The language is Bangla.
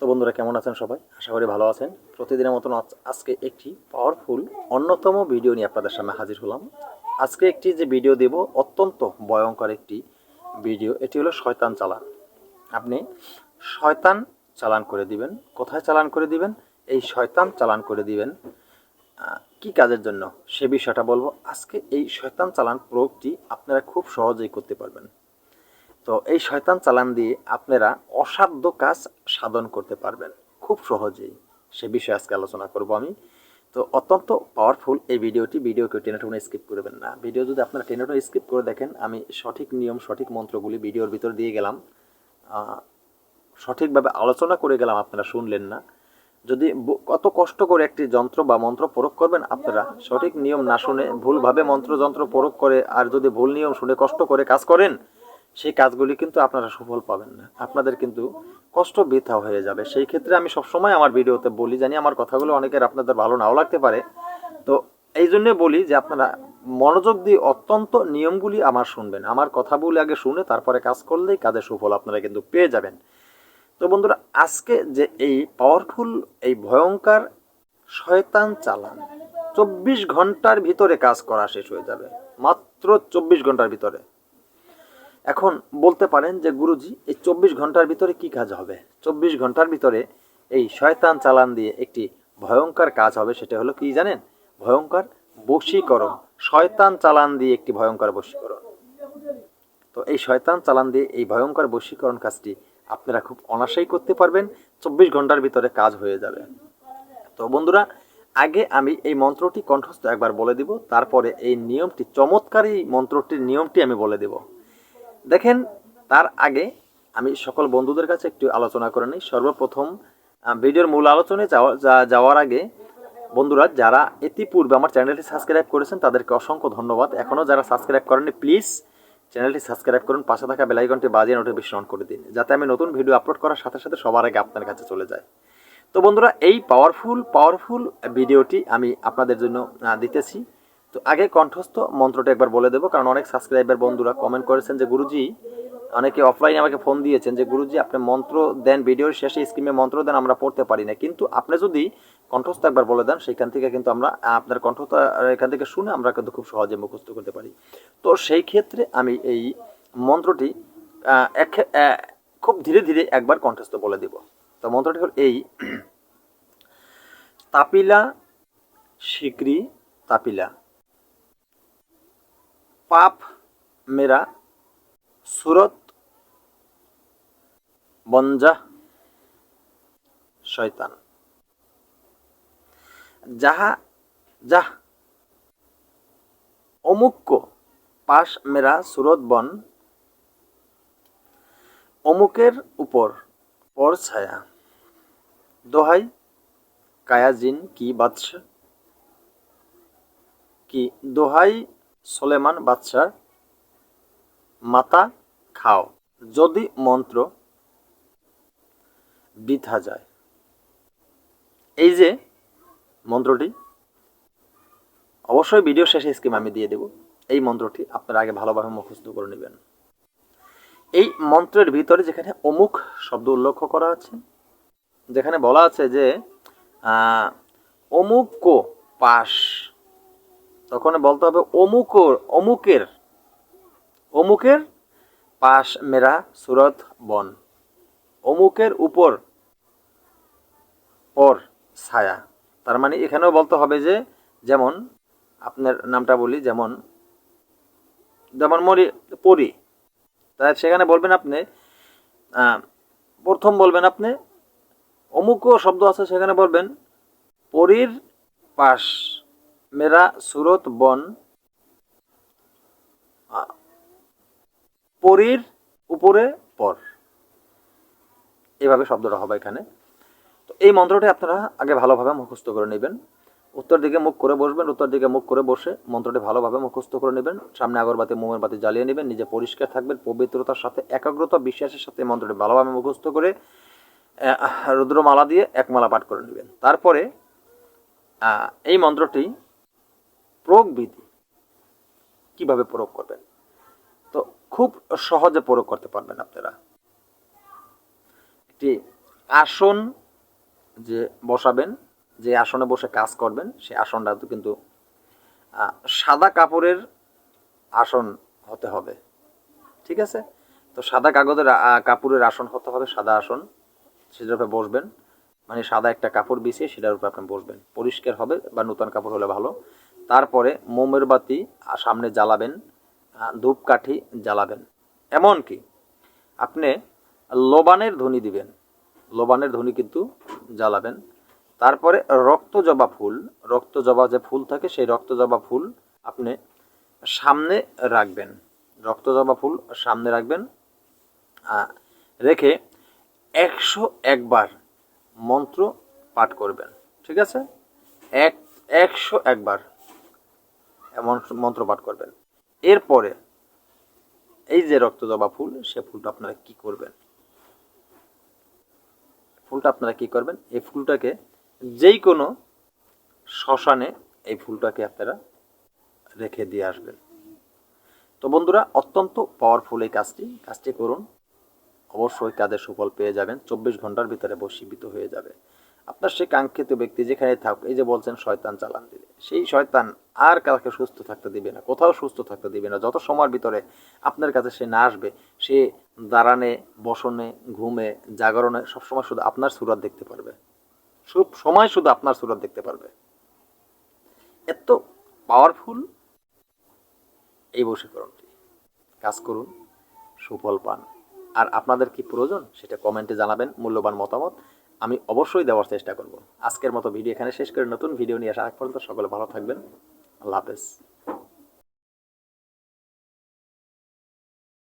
তো বন্ধুরা কেমন আছেন সবাই? আশা করি ভালো আছেন। প্রতিদিনের মতন আজ- আজকে একটি পাওয়ারফুল অন্যতম ভিডিও নিয়ে আপনাদের সামনে হাজির হলাম। আজকে একটি যে ভিডিও দেব, অত্যন্ত ভয়ঙ্কর একটি ভিডিও এটি হলো শয়তান চালান। আপনি শয়তান চালান করে দিবেন। কোথায় চালান করে দিবেন? এই শয়তান চালান করে দিবেন কি কাজের জন্য? সে বিষয়টা বলব। আজকে এই শয়তান চালান প্রয়োগটি আপনারা খুব সহজেই করতে পারবেন। তো এই শয়তান চালান দিয়ে আপনারা অসাধ্য কাজ সাধন করতে পারবেন। খুব সহজেই। সে বিষয়ে আজকে আলোচনা করব আমি। তো অত্যন্ত পাওয়ারফুল এই ভিডিওটি। ভিডিও কেউ টেনে টেনে স্কিপ করবেন না। ভিডিও যদি আপনারা টেনে টেনে স্কিপ করে দেখেন, আমি সঠিক নিয়ম, সঠিক মন্ত্রগুলি ভিডিওর ভিতর দিয়ে গেলাম। সঠিকভাবে আলোচনা করে গেলাম, আপনারা শুনলেন না। যদি কত কষ্ট করে একটি যন্ত্র বা মন্ত্র প্রয়োগ করবেন আপনারা, সঠিক নিয়ম না শুনে ভুলভাবে মন্ত্র যন্ত্র প্রয়োগ করে, আর যদি ভুল নিয়ম শুনে কষ্ট করে কাজ করেন সেই কাজগুলি কিন্তু আপনারা সফল পাবেন না। আপনাদের কিন্তু কষ্ট বৃথা হয়ে যাবে। সেই ক্ষেত্রে আমি সবসময় আমার ভিডিওতে বলি, জানি আমার কথাগুলো অনেকের আপনাদের ভালো নাও লাগতে পারে। তো এই জন্যে বলি যে আপনারা মনোযোগ দিয়ে অত্যন্ত নিয়মগুলি আমার শুনবেন। আমার কথাগুলি আগে শুনে তারপরে কাজ করলেই কাজের সুফল আপনারা কিন্তু পেয়ে যাবেন। তো বন্ধুরা, আজকে যে এই পাওয়ারফুল এই ভয়ঙ্কর শয়তান চালান, চব্বিশ ঘণ্টার ভিতরে কাজ করা শেষ হয়ে যাবে। মাত্র চব্বিশ ঘণ্টার ভিতরে। এখন বলতে পারেন যে গুরুজি, এই চব্বিশ ঘণ্টার ভিতরে কি কাজ হবে? চব্বিশ ঘণ্টার ভিতরে এই শয়তান চালান দিয়ে একটি ভয়ঙ্কর কাজ হবে, সেটা হলো কি জানেন? ভয়ঙ্কর বশীকরণ। শয়তান চালান দিয়ে একটি ভয়ঙ্কর বশীকরণ। তো এই শয়তান চালান দিয়ে এই ভয়ঙ্কর বশীকরণ কাজটি আপনারা খুব অনায়াসেই করতে পারবেন, চব্বিশ ঘণ্টার ভিতরে কাজ হয়ে যাবে। তো বন্ধুরা, আগে আমি এই মন্ত্রটি কণ্ঠস্থ একবার বলে দিব, তারপরে এই নিয়মটি, চমৎকার মন্ত্রটির নিয়মটি আমি বলে দেব। দেখেন, তার আগে আমি সকল বন্ধুদের কাছে একটু আলোচনা করে নিই। সর্বপ্রথম ভিডিওর মূল আলোচনায় যাওয়া যাওয়ার আগে বন্ধুরা, যারা ইতিপূর্বে আমার চ্যানেলটি সাবস্ক্রাইব করেছেন, তাদেরকে অসংখ্য ধন্যবাদ। এখনও যারা সাবস্ক্রাইব করেননি, প্লিজ চ্যানেলটি সাবস্ক্রাইব করুন, পাশে থাকা বেলাইকনটি বাজিয়ে নোটিফিকেশন অন করে দিন, যাতে আমি নতুন ভিডিও আপলোড করার সাথে সাথে সবার আগে আপনার কাছে চলে যায়। তো বন্ধুরা, এই পাওয়ারফুল পাওয়ারফুল ভিডিওটি আমি আপনাদের জন্য দিতেছি। তো আগে কণ্ঠস্থ মন্ত্রটা একবার বলে দেবো, কারণ অনেক সাবস্ক্রাইবার বন্ধুরা কমেন্ট করেছেন যে, গুরুজি, অনেকে অফলাইনে আমাকে ফোন দিয়েছেন যে, গুরুজি, আপনি মন্ত্র দেন ভিডিওর শেষে স্ক্রিমে মন্ত্র দেন, আমরা পড়তে পারি না। কিন্তু আপনি যদি কণ্ঠস্থ একবার বলে দেন, সেখান থেকে কিন্তু আমরা, আপনার কণ্ঠস্থ এখান থেকে শুনে আমরা কিন্তু খুব সহজে মুখস্থ করতে পারি। তো সেই ক্ষেত্রে আমি এই মন্ত্রটি এক- খুব ধীরে ধীরে একবার কণ্ঠস্থ বলে দিব। তো মন্ত্রটি হল এই, তাপিলা শিকরি তাপিলা। পাপ মেরা সুরত বঞ্জা শয়তান। যাহা, যাহ, অমুক্য পাশ মেরা সুরত বন, অমুকের উপর পর ছায়া। দোহাই, কায়াজিন কি বাদশাহ? কি দোহাই সোলেমান বাদশাহ মাতা খাও, যদি মন্ত্র বৃথা যায়। এই যে মন্ত্রটি, অবশ্যই ভিডিও শেষে স্কিম আমি দিয়ে দেব। এই মন্ত্রটি আপনারা আগে ভালোভাবে মুখস্থ করে নেবেন। এই মন্ত্রের ভিতরে যেখানে অমুক শব্দ উল্লেখ করা আছে, যেখানে বলা আছে যে অমুক কো পাশ তখন বলতে হবে অমুক অমুকের অমুকের পাশ মেরা সুরত বন, অমুকের উপর পর ছায়া। তার মানে এখানেও বলতে হবে যে, যেমন আপনার নামটা বলি, যেমন যেমন মরি, পরি। তাই সেখানে বলবেন আপনি প্রথম বলবেন আপনি অমুক শব্দ আছে সেখানে বলবেন, পরীর পাশ মেরা সুরত বন পরীর উপরে পর। এভাবে শব্দটা হবে এখানে। তো এই মন্ত্রটি আপনারা আগে ভালোভাবে মুখস্থ করে নেবেন। উত্তর দিকে মুখ করে বসবেন, উত্তর দিকে মুখ করে বসে মন্ত্রটি ভালোভাবে মুখস্থ করে নেবেন। সামনে আগরবাতি, মোমের বাতি জ্বালিয়ে নেবেন, নিজে পরিষ্কার থাকবেন, পবিত্রতার সাথে একাগ্রতা, বিশ্বাসের সাথে মন্ত্রটি ভালোভাবে মুখস্থ করে রুদ্রমালা দিয়ে এক মালা পাঠ করে নেবেন। তারপরে এই মন্ত্রটি প্রয়োগ বিধি কীভাবে প্রয়োগ করবেন? তো খুব সহজে প্রয়োগ করতে পারবেন আপনারা। একটি আসন যে বসাবেন, যে আসনে বসে কাজ করবেন সেই আসনটা তো কিন্তু সাদা কাপড়ের আসন হতে হবে। ঠিক আছে? তো সাদা কাগজের কাপড়ের আসন হতে হবে, সাদা আসন। সেটার উপরে বসবেন। মানে সাদা একটা কাপড় বিছিয়ে সেটার উপরে আপনি বসবেন। পরিষ্কার হবে বা নতুন কাপড় হলে ভালো। তারপরে মোমের বাতি সামনে জ্বালাবেন ধূপকাঠি জ্বালাবেন। এমনকি আপনি লোবানের ধ্বনি দিবেন, লোবানের ধ্বনি কিন্তু জ্বালাবেন। তারপরে রক্ত জবা ফুল রক্ত জবা যে ফুল থাকে সেই রক্ত জবা ফুল আপনি সামনে রাখবেন। রক্ত জবা ফুল সামনে রাখবেন রেখে একশো একবার মন্ত্র পাঠ করবেন, ঠিক আছে? এক, একশো একবার। মন্ত্র পাঠ করবেন। এরপরে এই যে রক্ত জবা ফুল, সে ফুলটা আপনারা কি করবেন? ফুলটা আপনারা কি করবেন? এই ফুলটাকে যেই কোনো শ্মশানে এই ফুলটাকে আপনারা রেখে দিয়ে আসবেন। তো বন্ধুরা, অত্যন্ত পাওয়ারফুল এই কাজটি। কাজটি করুন। অবশ্যই কাজের সুফল পেয়ে যাবেন। চব্বিশ ঘণ্টার ভিতরে বশীভূত হয়ে যাবে। আপনার সেই কাঙ্ক্ষিত ব্যক্তি যেখানে থাকুক, এই যে বলছেন, শয়তান চালান দিলে সেই শয়তান আর কাউকে সুস্থ থাকতে দিবে না, কোথাও সুস্থ থাকতে দিবে না। যত সময়ের ভিতরে আপনার কাছে সে না আসবে, সে দাঁড়ানে, বসনে, ঘুমে, জাগরণে সবসময় শুধু আপনার সুরত দেখতে পারবে। সব সময় শুধু আপনার সুরত দেখতে পারবে। এত পাওয়ারফুল এই বশীকরণটি কাজ করুন, সুফল পান। আর আপনাদের কি প্রয়োজন, সেটা কমেন্টে জানাবেন, মূল্যবান মতামত। আমি অবশ্যই দেওয়ার চেষ্টা করব। আজকের মতো ভিডিও এখানে শেষ করে নতুন ভিডিও নিয়ে আসা আগ পর্যন্ত সকলে ভালো থাকবেন। আল্লাহ হাফেজ।